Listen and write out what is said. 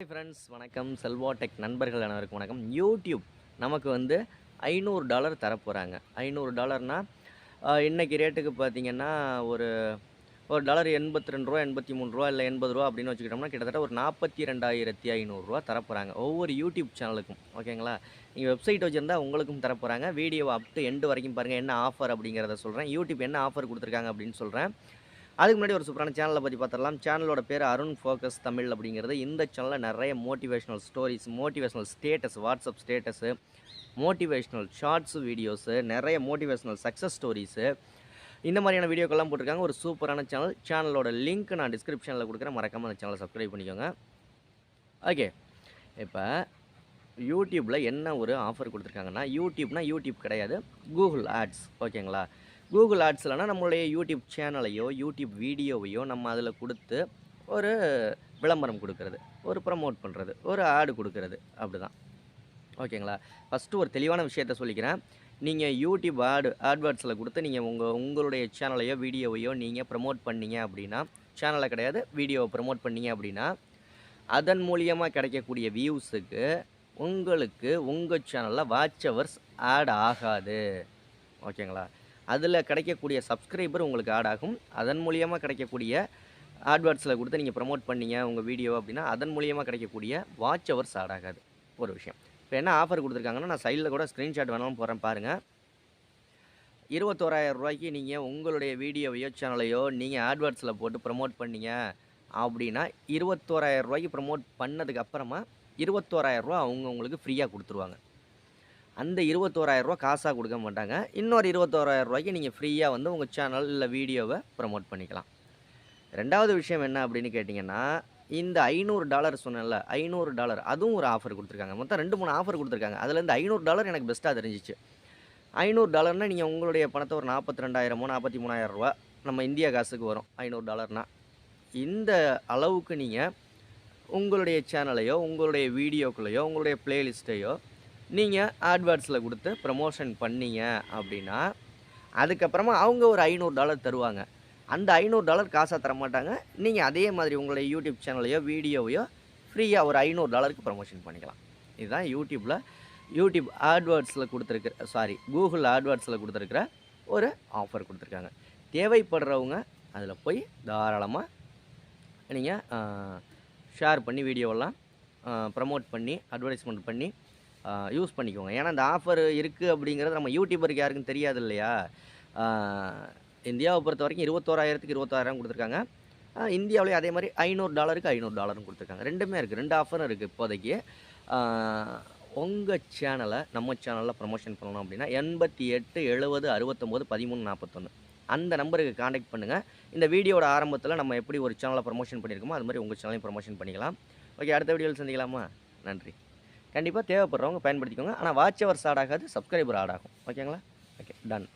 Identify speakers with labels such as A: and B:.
A: Friends வணக்கம். Selva tech நண்பர்கள் அனைவருக்கும் வணக்கம். யூடியூப் நமக்கு வந்து ஐநூறு டாலர் தரப்போகிறாங்க ஐநூறு டாலர்னால் இன்றைக்கி ரேட்டுக்கு பார்த்தீங்கன்னா ஒரு ஒரு டாலர் எண்பத்தி ரெண்டு ரூபா எண்பத்தி மூணு ரூபா இல்லை எண்பது ரூபா அப்படின்னு வச்சுக்கிட்டோம்னா கிட்டத்தட்ட ஒரு நாற்பத்தி ரெண்டாயிரத்தி ஐநூறுரூவா தரப்போகிறாங்க ஒவ்வொரு யூடியூப் சேனலுக்கும் ஓகேங்களா நீங்கள் வெப்சைட் வச்சுருந்தா உங்களுக்கும் தரப்போகிறாங்க வீடியோ அப் டு எண்டு வரைக்கும் பாருங்கள் என்ன ஆஃபர் அப்படிங்கிறத சொல்கிறேன் யூடியூப் என்ன ஆஃபர் கொடுத்துருக்காங்க அப்படின்னு சொல்கிறேன் அதுக்கு முன்னாடி ஒரு சூப்பரான சேனலை பற்றி பார்த்துடலாம் சேனலோட பேர் அருண் ஃபோக்கஸ் தமிழ் அப்படிங்கிறது. இந்த சேனலில் நிறைய motivational stories motivational status WhatsApp status motivational shorts videos நிறைய மோட்டிவேஷ்னல் சக்ஸஸ் ஸ்டோரிஸு இந்த மாதிரியான வீடியோக்கெல்லாம் போட்டிருக்காங்க. ஒரு சூப்பரான சேனல் சேனலோட லிங்க் நான் டிஸ்கிரிப்ஷனில் கொடுக்குறேன். மறக்காமல் அந்த சேனலை சப்ஸ்கிரைப் பண்ணிக்கோங்க. ஓகே இப்போ யூடியூப்பில் என்ன ஒரு ஆஃபர் கொடுத்துருக்காங்கன்னா யூடியூப்னால் யூடியூப் கிடையாது. கூகுள் ஆட்ஸ் ஓகேங்களா கூகுள் ஆட்ஸ்லனா நம்மளுடைய யூடியூப் சேனலையோ யூடியூப் வீடியோவையோ நம்ம அதில் கொடுத்து ஒரு விளம்பரம் கொடுக்கறது ஒரு ப்ரமோட் பண்ணுறது ஒரு ஆடு கொடுக்கறது அப்படி தான் ஓகேங்களா ஃபஸ்ட்டு ஒரு தெளிவான விஷயத்த சொல்லிக்கிறேன். நீங்கள் யூடியூப் ஆடு ஆட்வேர்ட்ஸில் கொடுத்து நீங்கள் உங்கள் உங்களுடைய சேனலையோ வீடியோவையோ நீங்கள் ப்ரமோட் பண்ணீங்க அப்படின்னா சேனலை கிடையாது வீடியோவை ப்ரமோட் பண்ணீங்க அப்படின்னா அதன் மூலியமாக கிடைக்கக்கூடிய வியூஸுக்கு உங்களுக்கு உங்கள் சேனலில் வாட்ச் ஹவர்ஸ் ஆட் ஆகாது. ஓகேங்களா அதில் கிடைக்கக்கூடிய சப்ஸ்கிரைபர் உங்களுக்கு ஆட் ஆகும். அதன் மூலியமாக கிடைக்கக்கூடிய ஆட்வேர்ட்ஸில் கொடுத்து நீங்கள் ப்ரமோட் பண்ணீங்க உங்கள் வீடியோ அப்படின்னா அதன் மூலியமாக கிடைக்கக்கூடிய வாட்ச் ஹவர்ஸ் ஆட் ஆகாது. ஒரு விஷயம். இப்போ என்ன ஆஃபர் கொடுத்துருக்காங்கன்னா நான் சைடில் கூட ஸ்க்ரீன்ஷாட் வேணாலும் போகிறேன் பாருங்கள் இருபத்தோராயிரம் ரூபாய்க்கு நீங்கள் உங்களுடைய வீடியோவையோ சேனலையோ நீங்கள் ஆட்வேர்ட்ஸில் போட்டு ப்ரமோட் பண்ணீங்க அப்படின்னா இருபத்தோராயிரம் ரூபாய்க்கு ப்ரமோட் பண்ணதுக்கு அப்புறமா இருபத்தோராயிரம் ரூபா அவங்க உங்களுக்கு ஃப்ரீயாக கொடுத்துருவாங்க. அந்த இருபத்தோராயிரம் ரூபா காசாக கொடுக்க மாட்டாங்க. இன்னொரு இருபத்தோராயிரம் ரூபாய்க்கு நீங்கள் ஃப்ரீயாக வந்து உங்கள் சேனல் இல்லை வீடியோவை ப்ரமோட் பண்ணிக்கலாம். ரெண்டாவது விஷயம் என்ன அப்படின்னு கேட்டிங்கன்னா இந்த ஐநூறு டாலர் சொன்னேன்ல ஐநூறு டாலர் அதுவும் ஒரு ஆஃபர் கொடுத்துருக்காங்க. மொத்தம் ரெண்டு மூணு ஆஃபர் கொடுத்துருக்காங்க. அதுலேருந்து ஐநூறு டாலர் எனக்கு பெஸ்ட்டாக தெரிஞ்சிச்சு. ஐநூறு டாலர்னால் நீங்கள் உங்களுடைய பணத்தை ஒரு நாற்பத்தி ரெண்டாயிரமோ நாற்பத்தி மூணாயிரம் ரூபா நம்ம இந்தியா காசுக்கு வரும் ஐநூறு டாலர்னால் இந்த அளவுக்கு நீங்கள் உங்களுடைய சேனலையோ உங்களுடைய வீடியோக்குள்ளேயோ உங்களுடைய பிளேலிஸ்ட்டையோ நீங்கள் ஆட்வேர்ட்ஸில் கொடுத்து ப்ரமோஷன் பண்ணீங்க அப்படின்னா அதுக்கப்புறமா அவங்க ஒரு ஐநூறு டாலர் தருவாங்க. அந்த ஐநூறு டாலர் காசாக தரமாட்டாங்க. நீங்கள் அதே மாதிரி உங்களுடைய யூடியூப் சேனலையோ வீடியோவையோ ஃப்ரீயாக ஒரு ஐநூறு டாலருக்கு ப்ரமோஷன் பண்ணிக்கலாம். இதுதான் யூடியூப்பில் யூடியூப் ஆட்வேர்ட்ஸில் கொடுத்துருக்குற சாரி கூகுள் ஆட்வேர்ட்ஸில் கொடுத்துருக்குற ஒரு ஆஃபர் கொடுத்துருக்காங்க. தேவைப்படுறவங்க அதில் போய் தாராளமாக நீங்கள் ஷேர் பண்ணி வீடியோவெல்லாம் ப்ரமோட் பண்ணி அட்வர்டைஸ்மெண்ட் பண்ணி யூஸ் பண்ணிக்கோங்க. ஏன்னா இந்த ஆஃபர் இருக்குது அப்படிங்கிறது நம்ம யூடியூபருக்கு யாருக்கும் தெரியாது இல்லையா இந்தியாவை பொறுத்த வரைக்கும் இருபத்தோராயிரத்துக்கு இருபத்தாயிரம் கொடுத்துருக்காங்க. இந்தியாவிலேயே அதே மாதிரி ஐநூறு டாலருக்கு ஐநூறு டாலரும் கொடுத்துருக்காங்க. ரெண்டுமே இருக்குது ரெண்டு ஆஃபரும் இருக்குது இப்போதைக்கு. உங்கள் சேனலை நம்ம சேனலில் ப்ரமோஷன் பண்ணணும் அப்படின்னா எண்பத்தி எட்டு எழுபது அறுபத்தொம்போது பதிமூணு நாற்பத்தொன்று அந்த நம்பருக்கு காண்டாக்ட் பண்ணுங்கள் இந்த வீடியோட ஆரம்பத்தில் நம்ம எப்படி ஒரு சேனலை ப்ரமோஷன் பண்ணியிருக்கோமோ அது மாதிரி உங்கள் சேனலையும் ப்ரமோஷன் பண்ணிக்கலாம். ஓகே அடுத்த வீடியோவில் சந்திக்கலாமா? நன்றி. கண்டிப்பாக தேவைப்படுறவங்க பயன்படுத்திக்கோங்க. ஆனால் வாட்ச் ஹவர்ஸ் ஆட் ஆகாது சப்ஸ்கிரைபர் ஆட் ஆகும். ஓகேங்களா ஓகே டன்